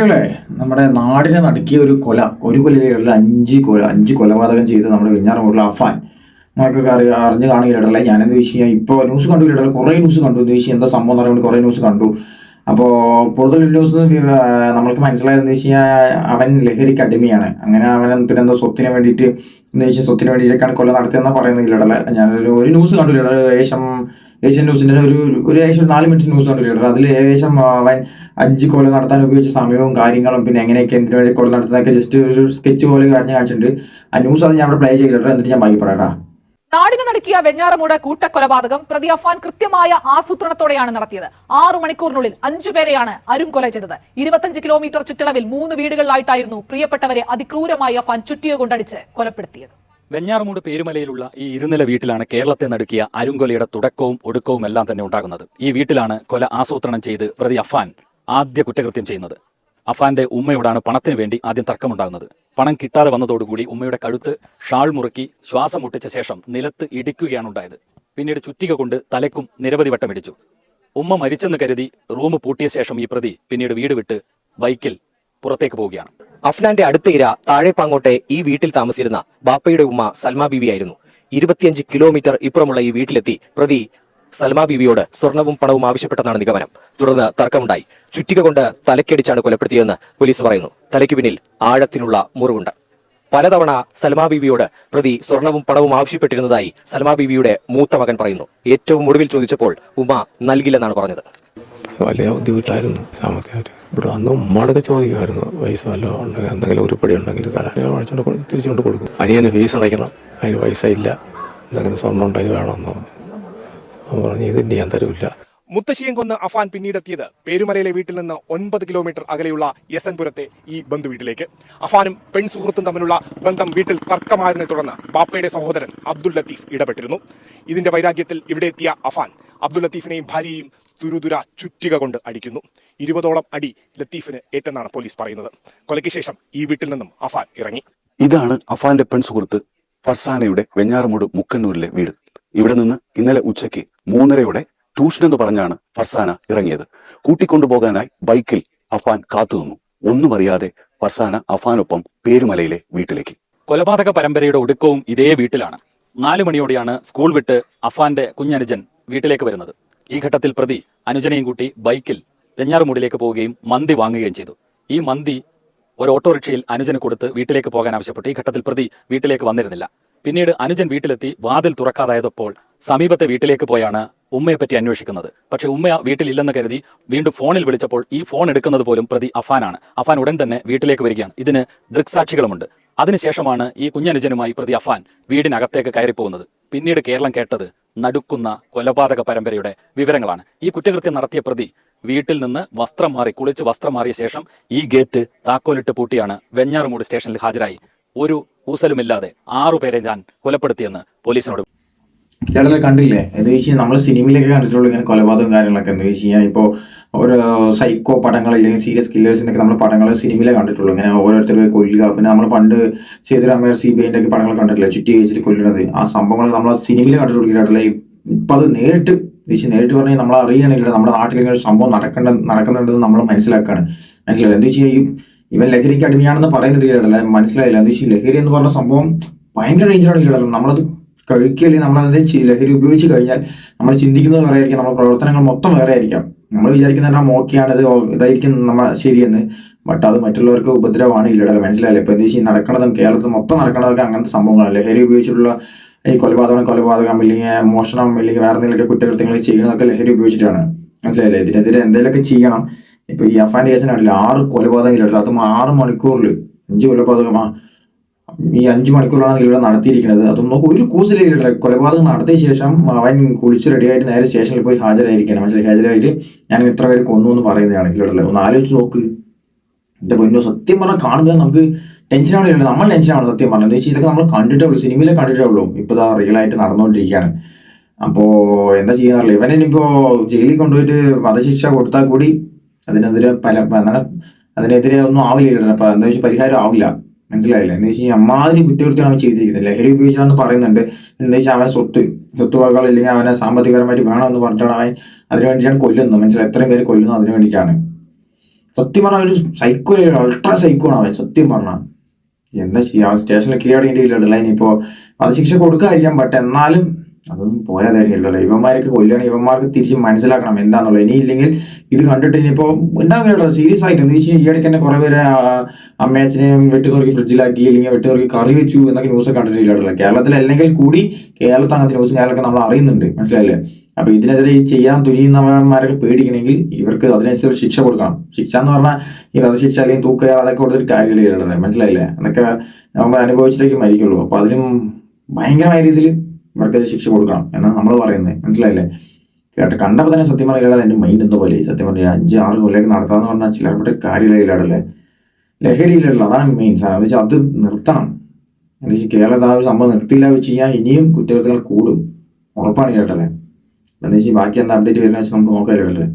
ലീഡറുകളെ നമ്മുടെ നാടിനെ നടുക്കിയ ഒരു കൊല ഒരു കൊലയിലുള്ള അഞ്ച് കൊല അഞ്ച് കൊലപാതകം ചെയ്ത് നമ്മുടെ വെഞ്ഞാറമൂടുള്ള അഫാൻ. നമുക്കൊക്കെ അറിയാം അറിഞ്ഞ് കാണുകയില്ലടല്ലേ ഞാനെന്ത് വിഷയം ഇപ്പോൾ ന്യൂസ് കണ്ടു ഇടല്ലേ കുറേ ന്യൂസ് കണ്ടു. എന്ന് വിഷയം എന്താ സംഭവം എന്ന് പറയുമ്പോൾ കുറേ ന്യൂസ് കണ്ടു. അപ്പോൾ കൂടുതൽ ന്യൂസ് നമ്മൾക്ക് മനസ്സിലായതെന്ന് വെച്ച് കഴിഞ്ഞാൽ അവൻ ലഹരിക്ക് അടിമയാണ്. അങ്ങനെ അവൻ പിന്നെ എന്തോ സ്വത്തിന് വേണ്ടിയിട്ട് എന്ന് വെച്ചാൽ സ്വത്തിന് വേണ്ടിയിട്ടൊക്കെയാണ് കൊല നടത്തിയെന്നാണ് പറയുന്നത് ഇല്ലടല്ലേ ഞാനൊരു ഒരു ന്യൂസ് കണ്ടു ഇല്ലട ഏകദേശം ഏഷ്യൻ ന്യൂസിന്റെ ഒരു ഒരു ഏകദേശം നാല് മിനിറ്റ് ന്യൂസ് കണ്ടിട്ടുണ്ട് അതിൽ ഏകദേശം അവൻ അഞ്ച് കൊല നടത്താൻ ഉപയോഗിച്ച സമയവും കാര്യങ്ങളും പിന്നെ എങ്ങനെയൊക്കെ എന്തിനു വേണ്ടി കൊല നടത്തുന്നതൊക്കെ ജസ്റ്റ് ഒരു സ്കെച്ച് പോലെ കാര്യം കാണിച്ചിട്ടുണ്ട്. ആ ന്യൂസ് അത് ഞാൻ അവിടെ പ്ലേ ചെയ്തിട്ടുണ്ട് എന്നിട്ട് ഞാൻ ബാക്കി പറയാട്ടാ നാടിന് നടക്കിയ വെഞ്ഞാറമൂട് കൂട്ടക്കൊലപാതകം പ്രതി അഫാൻ കൃത്യമായ ആസൂത്രണത്തോടെയാണ് നടത്തിയത്. ആറു മണിക്കൂറിനുള്ളിൽ അഞ്ചു പേരെയാണ് അരും കൊല ചെയ്തത്. ഇരുപത്തഞ്ച് കിലോമീറ്റർ ചുറ്റളവിൽ മൂന്ന് വീടുകളിലായിട്ടായിരുന്നു പ്രിയപ്പെട്ടവരെ അതിക്രൂരമായി അഫാൻ ചുറ്റിക കൊണ്ടടിച്ച് കൊലപ്പെടുത്തിയത്. വെഞ്ഞാറമൂട് പേരുമലയിലുള്ള ഈ ഇരുനില വീട്ടിലാണ് കേരളത്തെ നടുക്കിയ അരുങ്കൊലയുടെ തുടക്കവും ഒടുക്കവും എല്ലാം തന്നെ ഉണ്ടാകുന്നത്. ഈ വീട്ടിലാണ് കൊല ആസൂത്രണം ചെയ്ത് പ്രതി അഫാൻ ആദ്യ കുറ്റകൃത്യം ചെയ്യുന്നത്. അഫാന്റെ ഉമ്മയോടാണ് പണത്തിന് വേണ്ടി ആദ്യം തർക്കമുണ്ടാകുന്നത്. പണം കിട്ടാതെ വന്നതോടുകൂടി ഉമ്മയുടെ കഴുത്ത് ഷാൾ മുറുക്കി ശ്വാസം മുട്ടിച്ച ശേഷം നിലത്ത് ഇടിക്കുകയാണ് ഉണ്ടായത്. പിന്നീട് ചുറ്റിക കൊണ്ട് തലക്കും നിരവധി വട്ടം ഇടിച്ചു ഉമ്മ മരിച്ചെന്ന് കരുതി റൂം പൂട്ടിയ ശേഷം ഈ പ്രതി പിന്നീട് വീട് വിട്ട് ബൈക്കിൽ പുറത്തേക്ക് പോവുകയാണ്. അഫ്നാന്റെ അടുത്ത ഇര താഴെപ്പാങ്ങോട്ടെ ഈ വീട്ടിൽ താമസിച്ചിരുന്ന ബാപ്പയുടെ ഉമ്മ സൽമാ സൽമ ബീവിയായിരുന്നു. ഇരുപത്തിയഞ്ച് കിലോമീറ്റർ ഇപ്പുറമുള്ള ഈ വീട്ടിലെത്തി പ്രതി സൽമാ ബീവിയോട് സ്വർണവും പണവും ആവശ്യപ്പെട്ടെന്നാണ് നിഗമനം. തുടർന്ന് തർക്കമുണ്ടായി. ചുറ്റിക കൊണ്ട് തലക്കടിച്ചാണ് കൊലപ്പെടുത്തിയതെന്ന് പോലീസ് പറയുന്നു. തലയ്ക്ക് പിന്നിൽ ആഴത്തിനുള്ള മുറിവുണ്ട്. പലതവണ സൽമാ ബീവിയോട് പ്രതി സ്വർണവും പണവും ആവശ്യപ്പെട്ടിരുന്നതായി സൽമാ ബീവിയുടെ മൂത്ത മകൻ പറയുന്നു. ഏറ്റവും ഒടുവിൽ ചോദിച്ചപ്പോൾ ഉമ്മ നൽകില്ലെന്നാണ് പറഞ്ഞത്. വലിയ ബുദ്ധിമുട്ടായിരുന്നു സാമ്പത്തികമായിട്ട്. ഇവിടെ വന്ന് ഉമ്മാടൊക്കെ ചോദിക്കുമായിരുന്നു പൈസ വല്ലതും ഉണ്ടെങ്കിൽ എന്തെങ്കിലും ഉരുപ്പടി ഉണ്ടെങ്കിൽ തരാം കൊടു- തിരിച്ചുകൊണ്ട് കൊടുക്കും. അനിയന് ഫീസ് അടയ്ക്കണം അതിന് പൈസ ഇല്ല എന്തെങ്കിലും സ്വർണം ഉണ്ടെങ്കിൽ വേണമെന്ന് പറഞ്ഞു. അവൻ പറഞ്ഞു ഇത് ഞാൻ തരൂല്ല. മുത്തശ്ശിയും കൊന്ന് അഫാൻ പിന്നീടെത്തിയത് പേരുമലയിലെ വീട്ടിൽ നിന്ന് ഒൻപത് കിലോമീറ്റർ അകലെയുള്ള യസൻപുരത്തെ ഈ ബന്ധു ബന്ധുവീട്ടിലേക്ക് അഫാനും പെൺ സുഹൃത്തും തമ്മിലുള്ള ബന്ധം വീട്ടിൽ തർക്കമായതിനെ തുടർന്ന് ബാപ്പയുടെ സഹോദരൻ അബ്ദുൽ ലത്തീഫ് ഇടപെട്ടിരുന്നു. ഇതിന്റെ വൈരാഗ്യത്തിൽ ഇവിടെ എത്തിയ അഫാൻ അബ്ദുൽ ലത്തീഫിനെയും ഭാര്യയെയും തുരുതുര ചുറ്റിക കൊണ്ട് അടിക്കുന്നു. ഇരുപതോളം അടി ലത്തീഫിന് ഏറ്റെന്നാണ് പോലീസ് പറയുന്നത്. കൊലയ്ക്ക് ശേഷം ഈ വീട്ടിൽ നിന്നും അഫാൻ ഇറങ്ങി. ഇതാണ് അഫാന്റെ പെൺ സുഹൃത്ത് ഫർസാനയുടെ വെഞ്ഞാറമൂട് മുക്കന്നൂരിലെ വീട്. ഇവിടെ നിന്ന് ഇന്നലെ ഉച്ചയ്ക്ക് മൂന്നരയോടെ ട്യൂഷൻ എന്ന് പറഞ്ഞാണ് ഫർസാന ഇറങ്ങിയത്. കൂട്ടിക്കൊണ്ടുപോകാനായി ബൈക്കിൽ അഫാൻ കാത്തുനിന്നു. ഒന്നും അറിയാതെ ഫർസാന അഫാനൊപ്പം പേരുമലയിലെ വീട്ടിലേക്ക്. കൊലപാതക പരമ്പരയുടെ ഒടുക്കവും ഇതേ വീട്ടിലാണ്. നാലു മണിയോടെയാണ് സ്കൂൾ വിട്ട് അഫാന്റെ കുഞ്ഞനുജൻ വീട്ടിലേക്ക് വരുന്നത്. ഈ ഘട്ടത്തിൽ പ്രതി അനുജനെയും കൂട്ടി ബൈക്കിൽ വെഞ്ഞാറുമൂടിലേക്ക് പോവുകയും മന്തി വാങ്ങുകയും ചെയ്തു. ഈ മന്തി ഒരു ഓട്ടോറിക്ഷയിൽ അനുജന് കൊടുത്ത് വീട്ടിലേക്ക് പോകാൻ ആവശ്യപ്പെട്ടു. ഈ ഘട്ടത്തിൽ പ്രതി വീട്ടിലേക്ക് വന്നിരുന്നില്ല. പിന്നീട് അനുജൻ വീട്ടിലെത്തി വാതിൽ തുറക്കാതായതപ്പോൾ സമീപത്തെ വീട്ടിലേക്ക് പോയാണ് ഉമ്മയെപ്പറ്റി അന്വേഷിക്കുന്നത്. പക്ഷേ ഉമ്മ വീട്ടിലില്ലെന്ന് കരുതി വീണ്ടും ഫോണിൽ വിളിച്ചപ്പോൾ ഈ ഫോൺ എടുക്കുന്നത് പോലും പ്രതി അഫാനാണ്. അഫാൻ ഉടൻ തന്നെ വീട്ടിലേക്ക് വരികയാണ്. ഇതിന് ദൃക്സാക്ഷികളുമുണ്ട്. അതിനുശേഷമാണ് ഈ കുഞ്ഞനുജനുമായി പ്രതി അഫാൻ വീടിനകത്തേക്ക് കയറിപ്പോകുന്നത്. പിന്നീട് കേരളം കേട്ടത് നടുക്കുന്ന കൊലപാതക പരമ്പരയുടെ വിവരങ്ങളാണ്. ഈ കുറ്റകൃത്യം നടത്തിയ പ്രതി വീട്ടിൽ നിന്ന് വസ്ത്രം മാറി കുളിച്ച് വസ്ത്രം മാറിയ ശേഷം ഈ ഗേറ്റ് താക്കോലിട്ട് പൂട്ടിയാണ് വെഞ്ഞാറുമൂട് സ്റ്റേഷനിൽ ഹാജരായി. ഒരു ഊസലുമില്ലാതെ ആറുപേരെ ഞാൻ കൊലപ്പെടുത്തിയെന്ന് പോലീസിനോട് ചേട്ടനെ കണ്ടില്ലേ? എന്ന് വെച്ചാൽ നമ്മൾ സിനിമയിലൊക്കെ കണ്ടിട്ടുള്ളൂ ഇങ്ങനെ കൊലപാതകം കാര്യങ്ങളൊക്കെ. എന്ന് വെച്ച് കഴിഞ്ഞാൽ ഇപ്പോൾ ഓരോ സൈക്കോ പടങ്ങൾ അല്ലെങ്കിൽ സീരിയസ് കില്ലേഴ്സിന്റെ ഒക്കെ നമ്മൾ പടങ്ങൾ സിനിമയിലേ കണ്ടിട്ടുള്ളൂ. ഇങ്ങനെ ഓരോരുത്തർ കൊല്ലുക. പിന്നെ നമ്മൾ പണ്ട് സേതുരാമയ്യ സി ബി ഐന്റെ ഒക്കെ പടങ്ങൾ കണ്ടിട്ടില്ല? ചുറ്റി വെച്ചിട്ട് കൊല്ലുന്നത്. ആ സംഭവങ്ങൾ നമ്മൾ സിനിമയിൽ കണ്ടിട്ടുള്ളൂ ഇപ്പം അത് നേരിട്ട് വെച്ച് നേരിട്ട് പറഞ്ഞാൽ നമ്മൾ അറിയണില്ല നമ്മുടെ നാട്ടിൽ ഇങ്ങനെ ഒരു സംഭവം നടക്കേണ്ട നടക്കുന്നുണ്ടെന്ന് നമ്മൾ മനസ്സിലാക്കുകയാണ് മനസ്സിലായില്ല? എന്ത് കഴിഞ്ഞാൽ ഇവൻ ലഹരിക്ക് അടിമയാണെന്ന് പറയുന്നില്ല മനസ്സിലായില്ല? എന്ന് വെച്ചാൽ ലഹരി എന്ന് പറഞ്ഞ സംഭവം ഭയങ്കര ഡേഞ്ചറാണ് കേട്ടല്ലോ നമ്മളത് കഴിക്കുകയല്ലെങ്കിൽ നമ്മളതിന്റെ ചി- ലഹരി ഉപയോഗിച്ച് കഴിഞ്ഞാൽ നമ്മൾ ചിന്തിക്കുന്നത് വേറെ ആയിരിക്കും. നമ്മുടെ പ്രവർത്തനങ്ങൾ മൊത്തം വേറെ ആയിരിക്കാം. നമ്മൾ വിചാരിക്കുന്നത് ആ മോക്കിയാണ് ഇത് ഓ- ഇതായിരിക്കും നമ്മൾ ശരിയെന്ന്. ബട്ട് അത് മറ്റുള്ളവർക്ക് ഉപദ്രവമാണ് ഇല്ലടല്ലോ മനസ്സിലായില്ല? ഇപ്പൊ എന്താ വെച്ചാൽ നടക്കണതും കേരളത്തിൽ മൊത്തം നടക്കണതൊക്കെ അങ്ങനത്തെ സംഭവങ്ങളാണ്. ലഹരി ഉപയോഗിച്ചിട്ടുള്ള ഈ കൊലപാതകം കൊലപാതകം അല്ലെങ്കിൽ മോഷണം അല്ലെങ്കിൽ വേറെ എന്തെങ്കിലുമൊക്കെ കുറ്റകൃത്യങ്ങൾ ചെയ്യണമൊക്കെ ലഹരി ഉപയോഗിച്ചിട്ടാണ്. മനസ്സിലായില്ലേ? ഇതിനെതിരെ എന്തെങ്കിലുമൊക്കെ ചെയ്യണം. ഇപ്പൊ ഈ അഫാന്റെ കേസിനായിട്ടില്ല ആറ് കൊലപാതകം അതും ആറ് മണിക്കൂറിൽ അഞ്ച് കൊലപാതകം ആ ഈ അഞ്ചു മണിക്കൂറാണ് ഇവിടെ നടത്തിയിരിക്കുന്നത്. അതും നമുക്ക് ഒരു കൂസലില്ല കൊലപാതകം നടത്തിയ ശേഷം അവൻ കുളിച്ച് റെഡിയായിട്ട് നേരെ സ്റ്റേഷനിൽ പോയി ഹാജരായിരിക്കണം മനസ്സിലായി? ഹാജരായിട്ട് ഞാൻ ഇത്ര പേര് കൊന്നു എന്ന് പറയുന്നതാണ് ഇവിടെ ഒന്ന് ആലോചിച്ച് നോക്ക്. എന്റെ പൊന്നു സത്യം പറഞ്ഞാൽ കാണുമ്പോൾ നമുക്ക് ടെൻഷൻ ആവില്ല നമ്മൾ ടെൻഷൻ സത്യം പറഞ്ഞത്. എന്താ വെച്ചാൽ ഇതൊക്കെ നമ്മൾ കണ്ടിട്ടേ ഉള്ളൂ. സിനിമയിലെ കണ്ടിട്ടേ ഉള്ളൂ. ഇപ്പൊ ഇതാ റിയൽ ആയിട്ട് നടന്നുകൊണ്ടിരിക്കുകയാണ് അപ്പോ എന്താ ചെയ്യാറില്ല ഇവനെ ഇനിയിപ്പോ ജയിലിൽ കൊണ്ടുപോയിട്ട് വധശിക്ഷ കൊടുത്താൽ കൂടി അതിനെതിരെ പല എന്താണ് അതിനെതിരെ ഒന്നും ആവില്ല. അപ്പൊ എന്താ വെച്ചാൽ പരിഹാരം ആവില്ല. മനസ്സിലായില്ല? എന്ന് വെച്ചാൽ അമ്മാതിരി കുറ്റകൃത്യമാണ് ചെയ്തിരിക്കുന്നത്. ലഹരി ഉപയോഗിച്ചാണെന്ന് പറയുന്നുണ്ട്. എന്താ വെച്ചാൽ അവനെ സ്വത്ത് സ്വത്ത് വാക്കുകൾ ഇല്ലെങ്കിൽ അവനെ സാമ്പത്തികപരമായിട്ട് വേണമെന്ന് പറഞ്ഞിട്ടാണ് അവൻ അതിനു വേണ്ടിയിട്ടാണ് കൊല്ലുന്നത്. മനസ്സിലായി? എത്രയും പേര് കൊല്ലുന്നത് അതിനു വേണ്ടിയിട്ടാണ്. സത്യം പറഞ്ഞാൽ ഒരു സൈക്കോ അൾട്രാ സൈക്കോ ആണ് അവൻ. സത്യം പറഞ്ഞാൽ എന്താ ചെയ്യാം? സ്റ്റേഷനിൽ കീഴടങ്ങേണ്ടിയില്ല ഇനിയിപ്പോ അത് ശിക്ഷ കൊടുക്കാതിരിക്കാം ബട്ട് എന്നാലും അതൊന്നും പോരാതായിരിക്കില്ലല്ലോ. ഇവന്മാരൊക്കെ കൊല്ലുകയാണ് ഇവന്മാർക്ക് തിരിച്ച് മനസ്സിലാക്കണം എന്താന്നുള്ളത്. ഇനി ഇല്ലെങ്കിൽ ഇത് കണ്ടിട്ട് ഇനിയിപ്പോ ഉണ്ടാവില്ലല്ലോ. സീരിയസ് ആയിട്ട് എന്ന് വെച്ചാൽ ഈ ഇടയ്ക്ക് തന്നെ കുറെ പേര് അമ്മയച്ചനെയും വെട്ടിനുറുക്കി ഫ്രിഡ്ജിലാക്കി അല്ലെങ്കിൽ വെട്ടിനുറുക്കി കറി വെച്ചു എന്നൊക്കെ ന്യൂസ് കണ്ടിട്ടില്ലല്ലോ കേരളത്തിൽ അല്ലെങ്കിൽ കൂടി കേരളത്തിൽ അങ്ങനത്തെ ന്യൂസ് കേരളമൊക്കെ നമ്മൾ അറിയുന്നുണ്ട്. മനസ്സിലായില്ലേ? അപ്പൊ ഇതിനെതിരെ ഈ ചെയ്യാൻ തുനിയുന്നവന്മാരൊക്കെ പേടിക്കണമെങ്കിൽ ഇവർക്ക് അതിനനുസരിച്ച് ശിക്ഷ കൊടുക്കണം. ശിക്ഷ എന്ന് പറഞ്ഞാൽ ഈ വധശിക്ഷ അല്ലെങ്കിൽ തൂക്കുക അതൊക്കെ കൊടുത്തിട്ട് കാര്യമില്ല മനസ്സിലായില്ലേ? അതൊക്കെ നമ്മൾ അനുഭവിച്ചിട്ടേക്ക് മരിക്കുള്ളൂ. അപ്പൊ അതിലും ഭയങ്കരമായ രീതിയിൽ ഇവർക്ക് ശിക്ഷ കൊടുക്കണം എന്നാണ് നമ്മൾ പറയുന്നത്. മനസ്സിലായില്ലേ? കേട്ട് കണ്ടപ്പോൾ തന്നെ സത്യം പറയുക എന്റെ മൈൻഡ് എന്തോ പോലെ. സത്യം പറഞ്ഞാൽ അഞ്ച് ആറ് കൊല്ലമൊക്കെ നടത്താന്ന് പറഞ്ഞാൽ ചിലരുടെ കാര്യമില്ലാടല്ലേ ലഹരിയില്ലല്ലോ അതാണ് മെയിൻ സാധനം. എന്ന് വെച്ചാൽ അത് നിർത്തണം. എന്ന് വെച്ചാൽ കേരളത്തിൽ ആ ഒരു സംഭവം നിർത്തിയില്ല വെച്ച് കഴിഞ്ഞാൽ ഇനിയും കുറ്റകൃത്യങ്ങൾ കൂടും. ഉറപ്പാണ് കേട്ടല്ലേ എന്ന് വെച്ചാൽ ബാക്കി എന്താ അപ്ഡേറ്റ് വരുന്ന വെച്ചാൽ നമുക്ക് നോക്കാമല്ലോ കേട്ടല്ലേ